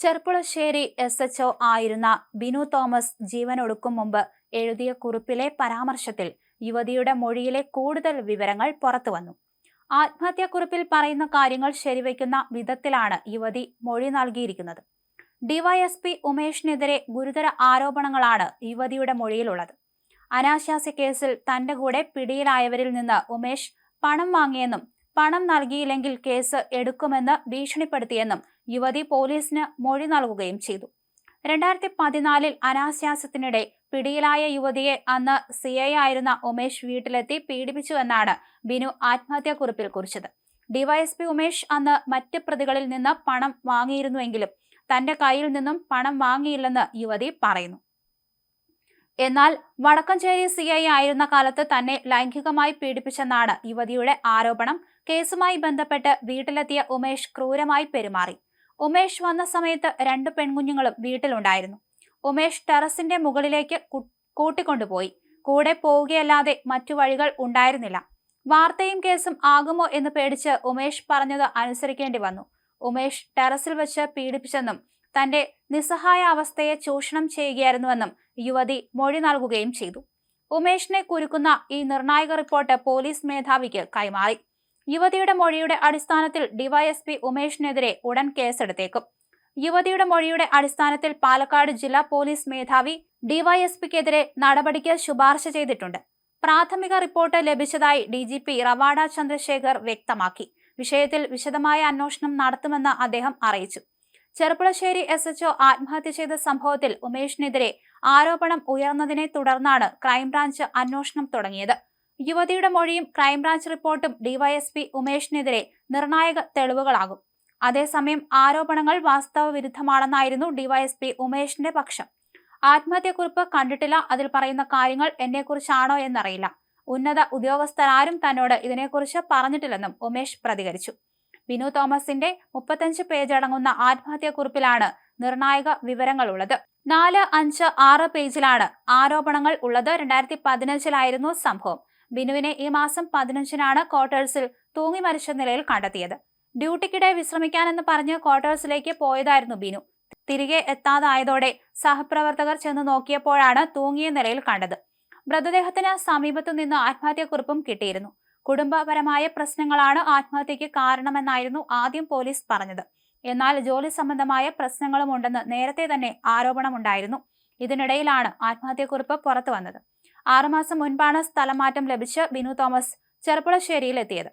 Cherpulassery S H ആയിരുന്ന Binu Thomas ജീവനൊടുക്കും മുമ്പ് എഴുതിയ കുറിപ്പിലെ പരാമർശത്തിൽ യുവതിയുടെ മൊഴിയിലെ കൂടുതൽ വിവരങ്ങൾ പുറത്തുവന്നു. ആത്മഹത്യാക്കുറിപ്പിൽ പറയുന്ന കാര്യങ്ങൾ ശരിവയ്ക്കുന്ന വിധത്തിലാണ് യുവതി മൊഴി നൽകിയിരിക്കുന്നത്. ഡിവൈഎസ്പി ഉമേഷിനെതിരെ ഗുരുതര ആരോപണങ്ങളാണ് യുവതിയുടെ മൊഴിയിലുള്ളത്. അനാശാസ്യ കേസിൽ തന്റെ കൂടെ പിടിയിലായവരിൽ നിന്ന് ഉമേഷ് പണം വാങ്ങിയെന്നും പണം നൽകിയില്ലെങ്കിൽ കേസ് എടുക്കുമെന്ന് ഭീഷണിപ്പെടുത്തിയെന്നും യുവതി പോലീസിന് മൊഴി നൽകുകയും ചെയ്തു. രണ്ടായിരത്തി പതിനാലിൽ അനാശ്വാസത്തിനിടെ പിടിയിലായ യുവതിയെ അന്ന് സി ഐ ആയിരുന്ന ഉമേഷ് വീട്ടിലെത്തി പീഡിപ്പിച്ചുവെന്നാണ് ബിനു ആത്മഹത്യാക്കുറിപ്പിൽ കുറിച്ചത്. ഡിവൈഎസ്പി ഉമേഷ് അന്ന് മറ്റ് പ്രതികളിൽ നിന്ന് പണം വാങ്ങിയിരുന്നുവെങ്കിലും തന്റെ കയ്യിൽ നിന്നും പണം വാങ്ങിയില്ലെന്ന് യുവതി പറയുന്നു. എന്നാൽ വടക്കഞ്ചേരി സി ഐ ആയിരുന്ന കാലത്ത് തന്നെ ലൈംഗികമായി പീഡിപ്പിച്ചെന്നാണ് യുവതിയുടെ ആരോപണം കേസുമായി ബന്ധപ്പെട്ട് വീട്ടിലെത്തിയ ഉമേഷ് ക്രൂരമായി പെരുമാറി. ഉമേഷ് വന്ന സമയത്ത് രണ്ട് പെൺകുഞ്ഞുങ്ങളും വീട്ടിലുണ്ടായിരുന്നു. ഉമേഷ് ടെറസിന്റെ മുകളിലേക്ക് കൂട്ടിക്കൊണ്ടുപോയി. കൂടെ പോവുകയല്ലാതെ മറ്റു വഴികൾ ഉണ്ടായിരുന്നില്ല. വാർത്തയും കേസും ആകുമോ എന്ന് പേടിച്ച് ഉമേഷ് പറഞ്ഞത് അനുസരിക്കേണ്ടി വന്നു. ഉമേഷ് ടെറസിൽ വെച്ച് പീഡിപ്പിച്ചെന്നും തന്റെ നിസ്സഹായ അവസ്ഥയെ ചൂഷണം ചെയ്യുകയായിരുന്നുവെന്നും യുവതി മൊഴി നൽകുകയും ചെയ്തു. ഉമേഷിനെ കുരുക്കുന്ന ഈ നിർണായക റിപ്പോർട്ട് പോലീസ് മേധാവിക്ക് കൈമാറി. യുവതിയുടെ മൊഴിയുടെ അടിസ്ഥാനത്തിൽ ഡിവൈഎസ്പി ഉമേഷിനെതിരെ ഉടൻ കേസെടുത്തേക്കും. യുവതിയുടെ മൊഴിയുടെ അടിസ്ഥാനത്തിൽ പാലക്കാട് ജില്ലാ പോലീസ് മേധാവി ഡിവൈഎസ്പിക്കെതിരെ നടപടിക്ക് ശുപാർശ ചെയ്തിട്ടുണ്ട്. പ്രാഥമിക റിപ്പോർട്ട് ലഭിച്ചതായി D G P Ravada Chandrasekhar വ്യക്തമാക്കി. വിഷയത്തിൽ വിശദമായ അന്വേഷണം നടത്തുമെന്ന് അദ്ദേഹം അറിയിച്ചു. ചെറുപ്പുളശ്ശേരി എസ് എച്ച്ഒ ആത്മഹത്യ ചെയ്ത സംഭവത്തിൽ ഉമേഷിനെതിരെ ആരോപണം ഉയർന്നതിനെ തുടർന്നാണ് ക്രൈംബ്രാഞ്ച് അന്വേഷണം തുടങ്ങിയത്. യുവതിയുടെ മൊഴിയും ക്രൈംബ്രാഞ്ച് റിപ്പോർട്ടും ഡിവൈഎസ്പി ഉമേഷിനെതിരെ നിർണായക തെളിവുകളാകും. അതേസമയം ആരോപണങ്ങൾ വാസ്തവ വിരുദ്ധമാണെന്നായിരുന്നു ഡിവൈഎസ്പി ഉമേഷിന്റെ പക്ഷം. ആത്മഹത്യക്കുറിപ്പ് കണ്ടിട്ടില്ല അതിൽ പറയുന്ന കാര്യങ്ങൾ എന്നെക്കുറിച്ചാണോ എന്നറിയില്ല. ഉന്നത ഉദ്യോഗസ്ഥരാരും തന്നോട് ഇതിനെക്കുറിച്ച് പറഞ്ഞിട്ടില്ലെന്നും ഉമേഷ് പ്രതികരിച്ചു. ബിനു തോമസിന്റെ മുപ്പത്തഞ്ച് പേജ് അടങ്ങുന്ന ആത്മഹത്യാക്കുറിപ്പിലാണ് നിർണായക വിവരങ്ങളുള്ളത്. നാല് അഞ്ച് ആറ് പേജിലാണ് ആരോപണങ്ങൾ ഉള്ളത്. രണ്ടായിരത്തി പതിനഞ്ചിലായിരുന്നു സംഭവം. ബിനുവിനെ ഈ മാസം പതിനഞ്ചിനാണ് ക്വാർട്ടേഴ്സിൽ തൂങ്ങി മരിച്ച നിലയിൽ കണ്ടെത്തിയത്. ഡ്യൂട്ടിക്കിടെ വിശ്രമിക്കാനെന്ന് പറഞ്ഞ് ക്വാർട്ടേഴ്സിലേക്ക് പോയതായിരുന്നു ബിനു തിരികെ എത്താതായതോടെ സഹപ്രവർത്തകർ ചെന്ന് നോക്കിയപ്പോഴാണ് തൂങ്ങിയ നിലയിൽ കണ്ടത്. മൃതദേഹത്തിന് സമീപത്തു നിന്ന് ആത്മഹത്യാക്കുറിപ്പും കിട്ടിയിരുന്നു. കുടുംബപരമായ പ്രശ്നങ്ങളാണ് ആത്മഹത്യക്ക് കാരണമെന്നായിരുന്നു ആദ്യം പോലീസ് പറഞ്ഞത്. എന്നാൽ ജോലി സംബന്ധമായ പ്രശ്നങ്ങളും ഉണ്ടെന്ന് നേരത്തെ തന്നെ ആരോപണമുണ്ടായിരുന്നു. ഇതിനിടയിലാണ് ആത്മഹത്യക്കുറിപ്പ് പുറത്തു വന്നത് ആറുമാസം മുൻപാണ് സ്ഥലമാറ്റം ലഭിച്ച് ബിനു തോമസ് ചെറുപ്പുളശ്ശേരിയിൽ എത്തിയത്